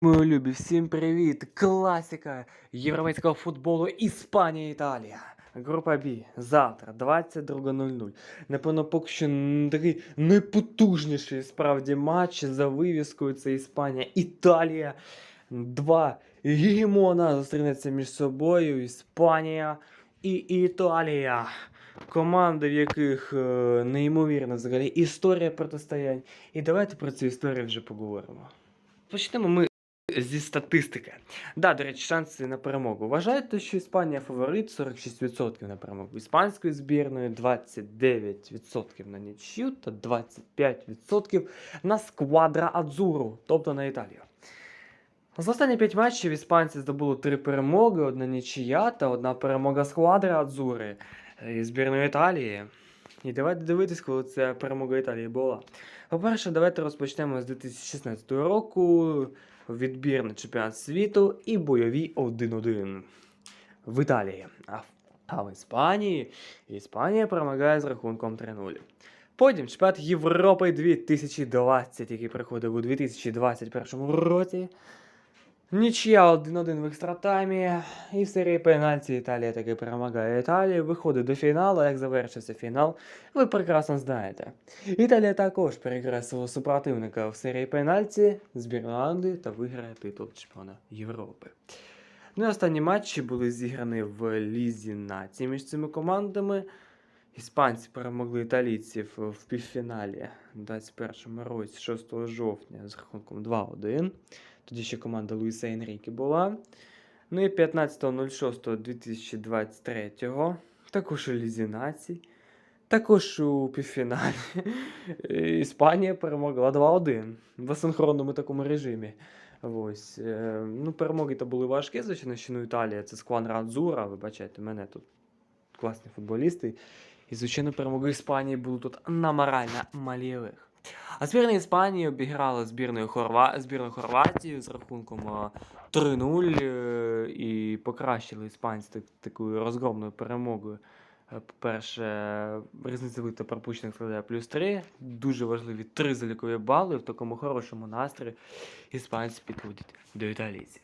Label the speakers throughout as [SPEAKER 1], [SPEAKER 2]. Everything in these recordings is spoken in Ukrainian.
[SPEAKER 1] Мої любі, всім привіт! Класика європейського футболу Іспанія Італія. Група Б. Завтра, 22.00. Напевно, поки що такий найпотужніший справді матч за вивіскою це Іспанія. Італія. Два гегемона зустрінуться між собою. Іспанія і Італія. Команди, в яких е, неймовірна взагалі історія протистоянь. І давайте про цю історію вже поговоримо. Почнемо ми зі статистики. Да, до речі, шанси на перемогу. Вважаєте, що Іспанія фаворит 46% на перемогу. Іспанської збірної 29% на нічю та 25% на сквадра Адзуру, тобто на Італію. За останні 5 матчів іспанці здобули 3 перемоги, одна нічия та одна перемога сквадри Адзури і збірної Італії. І давайте дивитись, коли ця перемога Італії була. По-перше, давайте розпочнемо з 2016 року. Відбір на чемпіонат світу і бойові 1-1 в Італії. А, в- Іспанії Іспанія перемагає з рахунком 3-0. Потім чемпіонат Європи 2020, який приходив у 2021 році. Нічия 1-1 в екстратаймі. І в серії пенальті Італія таки перемагає Італію. Виходить до фіналу. Як завершився фінал, ви прекрасно знаєте. Італія також свого супротивника в серії пенальті збірної Англії та виграє титул чемпіона Європи. Ну і останні матчі були зіграні в Лізі націй між цими командами. Іспанці перемогли італійців в півфіналі у 21 році 6 жовтня з рахунком 2-1. Тоді ще команда Луїса Енріки була. Ну і 15.06.2023 також у Лізі націй. Також у півфіналі Іспанія перемогла 2-1 в асинхронному такому режимі. Ось. е, Ну, перемоги то були важкі, звичайно, що ну, Італія це сквадра Адзура, вибачайте, мене тут класні футболісти. І, звичайно, перемоги Іспанії були тут на морально малівих. А збірна Іспанії обіграла збірною, Хорва... збірну Хорватію з рахунком е, 3-0 е, і покращили іспанці так- такою розгромною перемогою. Е, По-перше, різницевих та пропущених складає плюс 3. Дуже важливі три залікові бали в такому хорошому настрої. Іспанці підходять до італійців.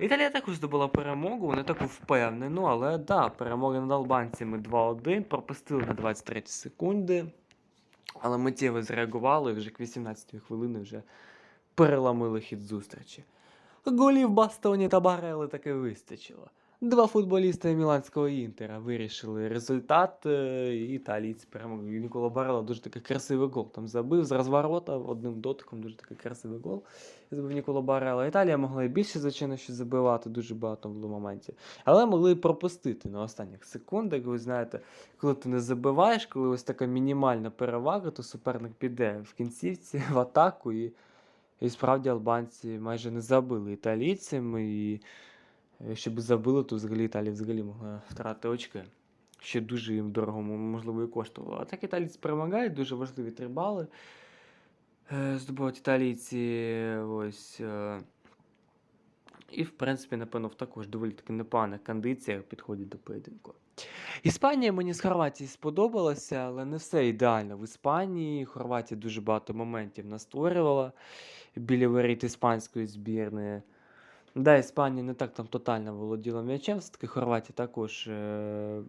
[SPEAKER 1] Італія також здобула перемогу, не таку впевнену, але да, перемога над албанцями 2-1, пропустили на 23 секунди. Але миттєво зреагували вже к 18 хвилини вже переламили хід зустрічі. Голів Бастоні та Барели таки вистачило. Два футболіста Міланського Інтера вирішили результат. е, Італійці перемогли. Нікола Барела дуже такий красивий гол там забив з розворота одним дотиком, дуже такий красивий гол. Забив Нікола Барела. Італія могла і більше, звичайно, що забивати, дуже багато було моментів. Але могли і пропустити на останніх секундах. Ви знаєте, коли ти не забиваєш, коли ось така мінімальна перевага, то суперник піде в кінцівці в атаку. І, і справді албанці майже не забили італійцям. І щоб забили, то взагалі Італія взагалі могла втратити очки. Ще дуже їм дорого, можливо, і коштувало. А так італійці перемагають, дуже важливі три бали. Е, Здобувають італійці. Ось. е, І, в принципі, напевно, в також доволі таки непоганих кондиціях підходять до поєдинку. Іспанія мені з Хорватії сподобалася, але не все ідеально. В Іспанії Хорватія дуже багато моментів настворювала біля воріт іспанської збірної. Да, Іспанія не так там тотально володіла м'ячем, все-таки Хорватія також е-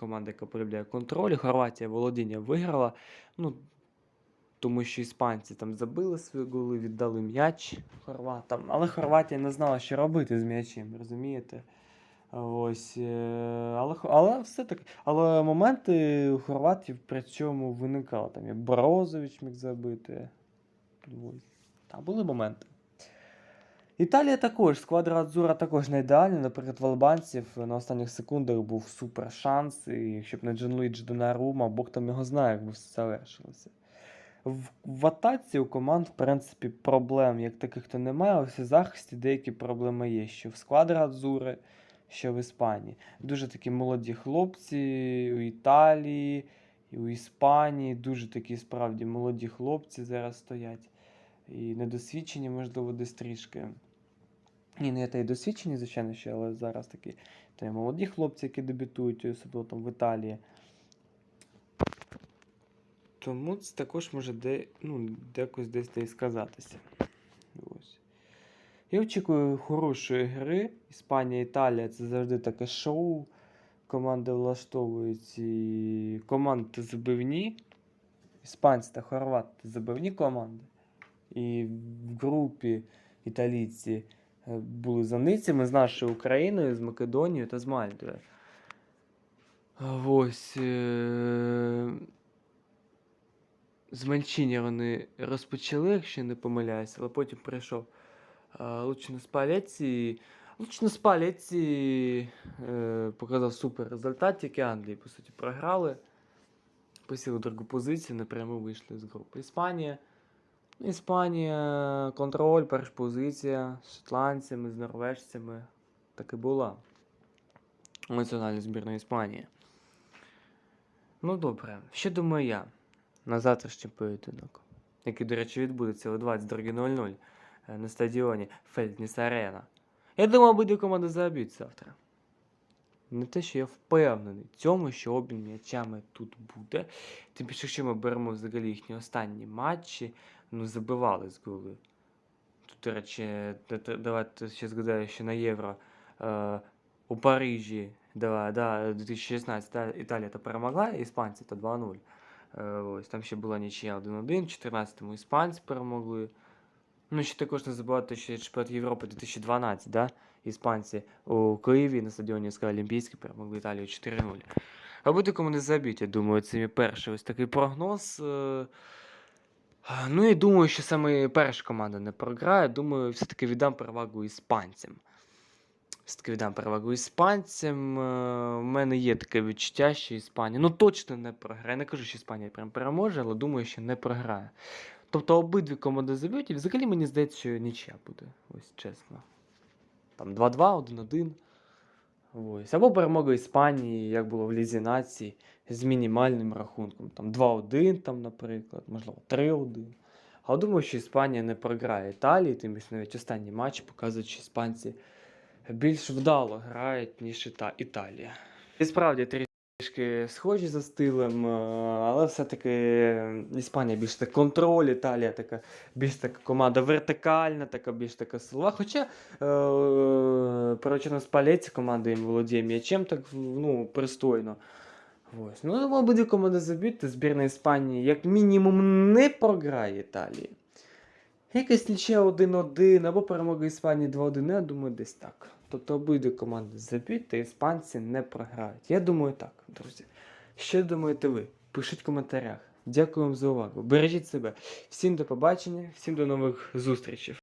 [SPEAKER 1] команда, яка полюбляє контроль. Хорватія володіння виграла. Ну, тому що іспанці там забили свої голи, віддали м'яч хорватам. Але Хорватія не знала, що робити з м'ячем, розумієте? Ось, е, але, але все таки. Але моменти у хорватів при цьому виникали. Там як Брозович міг забити. Ось. Там були моменти. Італія також, сквадра Адзура також не ідеальна. Наприклад, в албанців на останніх секундах був супер шанс, і якщо б не Джанлуїджі Донарума, Бог там його знає, як би все завершилося. В, в атаці у команд, в принципі, проблем як таких то немає. Ось у захисті деякі проблеми є. Що в сквадра Адзури, що в Іспанії. Дуже такі молоді хлопці у Італії, і у Іспанії. Дуже такі справді молоді хлопці зараз стоять. І недосвідчені, можливо, десь трішки. Ні, не та й досвідчені, звичайно, ще, але зараз такі та молоді хлопці, які дебютують, особливо там в Італії. Тому це також може де, ну, декось десь й сказатися. Ось. Я очікую хорошої гри. Іспанія, Італія це завжди таке шоу. Команди влаштовують і команди забивні. Іспанці та хорвати забивні команди. І в групі італійці були заницями з нашою Україною, з Македонією та з Мальтою. Ось. Е... З Манчині вони розпочали, якщо не помиляюся, але потім прийшов е, Лучно Спалеці. Лучно Спалеці е, показав супер результат, який Англії, по суті, програли. Посіли другу позицію, напряму вийшли з групи. Іспанія. Іспанія, контроль, перша позиція з шотландцями, з норвежцями. Так і була. Національна збірна Іспанії. Ну добре, що думаю я на завтрашній поєдинок, який, до речі, відбудеться о 22.00 е, на стадіоні Фельдніс Арена. Я думаю, буде команда заб'ють завтра. Не те, що я впевнений в цьому, що обмін м'ячами тут буде. Тим більше, якщо ми беремо взагалі їхні останні матчі, ну забивали з голи. Тут, до речі, давайте ще згадаю, що на Євро е, у Парижі да, да, 2016 та, Італія та перемогла, іспанці та 2-0. Е, ось, там ще була нічия 1-1, в 14-му іспанці перемогли. Ну, ще також не забувати, що чемпіонат Європи 2012, да? Іспанці у Києві на стадіоні СК Олімпійський перемогли Італію 4-0. А буде кому не забіть, я думаю, це мій перший ось такий прогноз. Е, Ну і думаю, що саме перша команда не програє. Думаю, все-таки віддам перевагу іспанцям. Все-таки віддам перевагу іспанцям. Е, У мене є таке відчуття, що Іспанія ну точно не програє. Не кажу, що Іспанія прям переможе, але думаю, що не програє. Тобто обидві команди заб'ють, і взагалі мені здається, що нічия буде. Ось чесно. Там 2-2, 1-1. Ось. Або перемога Іспанії, як було в Лізі нації, з мінімальним рахунком. Там 2-1, там, наприклад, можливо, 3-1. Але думаю, що Іспанія не програє Італії, тим більше навіть останні матчі показують, що іспанці більш вдало грають, ніж Іта- Італія. І справді трішки схожі за стилем, е, але все-таки Іспанія більш так контроль, Італія така більш така команда вертикальна, така більш така силова. Хоча е, причина спалеться команда їм володіє м'ячем так ну, пристойно. Ось. Ну, думаю, буде команда забити. Збірна Іспанії, як мінімум, не програє Італії. Якась нічия 1-1 або перемога Іспанії 2-1, я думаю, десь так. Тобто обидві команди заб'ють, та іспанці не програють. Я думаю так, друзі. Що думаєте ви? Пишіть в коментарях. Дякую вам за увагу. Бережіть себе. Всім до побачення, всім до нових зустрічей.